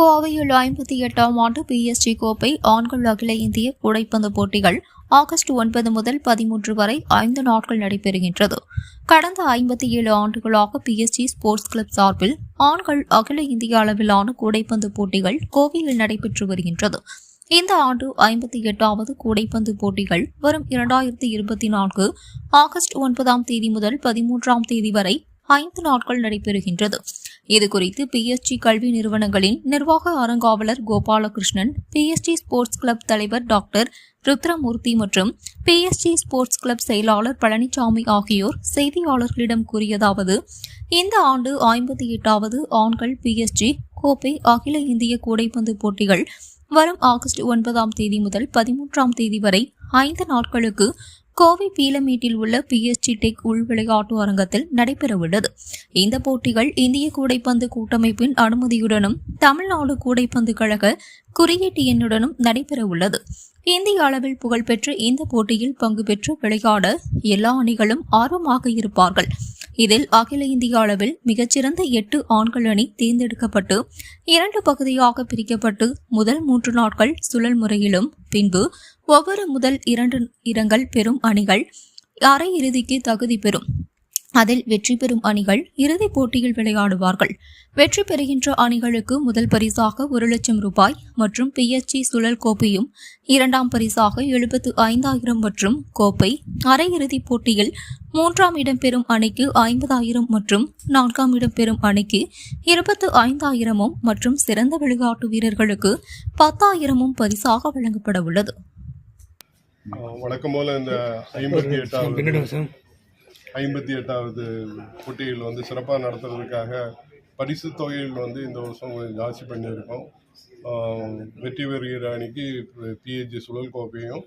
கோவையில் ஐம்பத்தி எட்டாம் ஆண்டு பிஎஸ்டி கோப்பை ஆண்கள் அகில இந்திய கூடைப்பந்து போட்டிகள் ஆகஸ்ட் ஒன்பது முதல் பதிமூன்று வரை ஐந்து நாட்கள் நடைபெறுகின்றது. கடந்த ஐம்பத்தி ஏழு ஆண்டுகளாக பிஎஸ்டி ஸ்போர்ட்ஸ் கிளப் சார்பில் ஆண்கள் அகில இந்திய அளவிலான கூடைப்பந்து போட்டிகள் கோவையில் நடைபெற்று வருகின்றது. இந்த ஆண்டு ஐம்பத்தி எட்டாவது கூடைப்பந்து போட்டிகள் வரும் இரண்டாயிரத்தி இருபத்தி நான்கு ஆகஸ்ட் ஒன்பதாம் தேதி முதல் பதிமூன்றாம் தேதி வரை ஐந்து நாட்கள் நடைபெறுகின்றது. இதுகுறித்து பிஎஸ்டி கல்வி நிறுவனங்களின் நிர்வாக அறங்காவலர் கோபாலகிருஷ்ணன் பிஎஸ்டி ஸ்போர்ட்ஸ் கிளப் தலைவர் டாக்டர் ருத்ரமூர்த்தி மற்றும் பிஎஸ்டி ஸ்போர்ட்ஸ் கிளப் செயலாளர் பழனிசாமி ஆகியோர் செய்தியாளர்களிடம் கூறியதாவது இந்த ஆண்டு ஐம்பத்தி எட்டாவது ஆண்கள் பிஎஸ்டி கோப்பை அகில இந்திய கூடைப்பந்து போட்டிகள் வரும் ஆகஸ்ட் ஒன்பதாம் தேதி முதல் பதிமூன்றாம் தேதி வரை ஐந்து நாட்களுக்கு கோவை பீலமேட்டில் உள்ள பிஎஸ்டி டெக் உள் விளையாட்டு அரங்கத்தில் நடைபெறவுள்ளது. இந்த போட்டிகள் இந்திய கூடைப்பந்து கூட்டமைப்பின் அனுமதியுடனும் தமிழ்நாடு கூடைப்பந்து கழக குறியீட்டு எண்ணுடனும் நடைபெறவுள்ளது. இந்திய அளவில் புகழ்பெற்ற இந்த போட்டியில் பங்கு பெற்று விளையாட எல்லா அணிகளும் ஆர்வமாக இருப்பார்கள். இதில் அகில இந்திய அளவில் மிகச்சிறந்த எட்டு ஆண்கள் அணி தேர்ந்தெடுக்கப்பட்டு இரண்டு பகுதியாக பிரிக்கப்பட்டு முதல் மூன்று நாட்கள் சுழல் முறையிலும் பின்பு ஒவ்வொரு முதல் இரண்டு இடங்கள் பெறும் அணிகள் அரையிறுதிக்கு தகுதி பெறும். அதில் வெற்றி பெறும் அணிகள் இறுதிப் போட்டியில் விளையாடுவார்கள். வெற்றி பெறுகின்ற அணிகளுக்கு முதல் பரிசாக ஒரு லட்சம் ரூபாய் மற்றும் பிஎஸ்டி சுழல் கோப்பையும் இரண்டாம் பரிசாக எழுபத்து ஐந்தாயிரம் மற்றும் கோப்பை அரையிறுதிப் போட்டியில் மூன்றாம் இடம் பெறும் அணிக்கு ஐம்பதாயிரம் மற்றும் நான்காம் இடம் பெறும் அணிக்கு இருபத்து ஐந்தாயிரமும் மற்றும் சிறந்த விளையாட்டு வீரர்களுக்கு பத்தாயிரமும் பரிசாக வழங்கப்பட உள்ளது வழக்கம் போல இந்த ஐம்பத்தி எட்டாவது ஐம்பத்தி எட்டாவது போட்டிகள் வந்து சிறப்பாக நடத்துறதுக்காக பரிசு தொகையில் வந்து இந்த வருஷம் கொஞ்சம் ஜாஸ்தி பண்ணியிருக்கோம். வெற்றி பெறுகிற அணிக்கு பிஹெச்சி சுழல் கோப்பையும்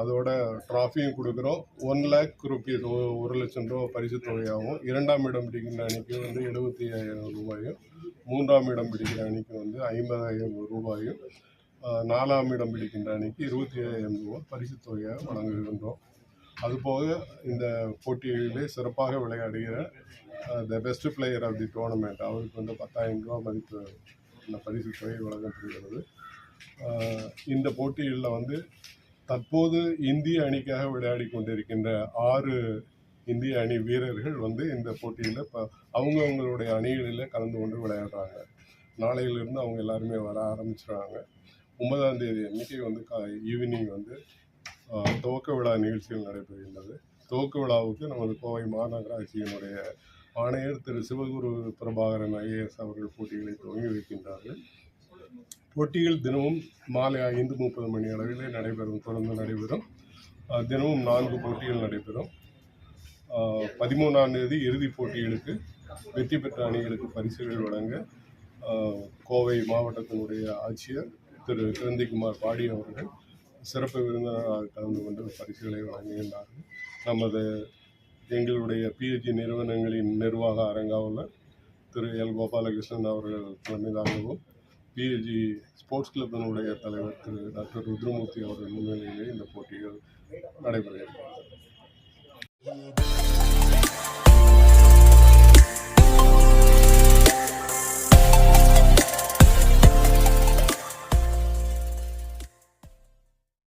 அதோட ட்ராஃபியும் கொடுக்குறோம். ஒன் லேக் ருபீஸ் ஒரு லட்சம் ரூபா பரிசு தொகையாகவும் இரண்டாம் இடம் பிடிக்கின்ற அணிக்கு வந்து எழுபத்தி ஐயாயிரம் ரூபாயும் மூன்றாம் இடம் பிடிக்கிற அணிக்கு வந்து ஐம்பதாயிரம் ரூபாயும் நாலாம் இடம் பிடிக்கின்ற அணிக்கு இருபத்தி ஐயாயிரம் ரூபாய் பரிசு தொகையாக வழங்குகின்றோம். அதுபோக இந்த போட்டிகளிலே சிறப்பாக விளையாடுகிற the best player of the tournament அவருக்கு வந்து பத்தாயிரம் ரூபா மதிப்பு இந்த பரிசு தொகை வழங்கப்படுகிறது. இந்த போட்டிகளில் வந்து தற்போது இந்திய அணிக்காக விளையாடி கொண்டிருக்கின்ற ஆறு இந்திய அணி வீரர்கள் வந்து இந்த போட்டியில் இப்போ அவங்கவுங்களுடைய அணிகளில் கலந்து கொண்டு விளையாடுறாங்க. நாளையிலிருந்து அவங்க எல்லாருமே வர ஆரம்பிச்சிடுறாங்க ஒன்பதாம் தேதி அன்னைக்கு வந்து கா ஈவினிங் வந்து துவக்க விழா நிகழ்ச்சிகள் நடைபெறுகின்றது. துவக்க விழாவுக்கு நமது கோவை மாநகராட்சியினுடைய ஆணையர் திரு சிவகுரு பிரபாகரன் ஐஏஎஸ் அவர்கள் போட்டிகளை துவங்கி வைக்கின்றார்கள். போட்டிகள் தினமும் மாலை ஐந்து முப்பது மணி அளவிலே நடைபெறும். தொடர்ந்து நடைபெறும். தினமும் நான்கு போட்டிகள் நடைபெறும். பதிமூணாம் தேதி இறுதிப் போட்டிகளுக்கு வெற்றி பெற்ற அணிகளுக்கு பரிசுகள் வழங்க கோவை மாவட்டத்தினுடைய ஆட்சியர் திரு கிரந்திகுமார் பாடி அவர்கள் சிறப்பு விருந்தினராக கலந்து கொண்டு பரிசுகளை வழங்குகின்றார்கள். நமது எங்களுடைய பிஹெச்சி நிறுவனங்களின் நிர்வாக அரங்காவில் திரு எல். கோபாலகிருஷ்ணன் அவர்கள் தலைமையிலாகவும் பிஹெச்சி ஸ்போர்ட்ஸ் கிளப்பினுடைய தலைவர் திரு டாக்டர் ருத்ரமூர்த்தி அவர்கள் முன்னிலையிலே இந்த போட்டிகள் நடைபெறுகிறது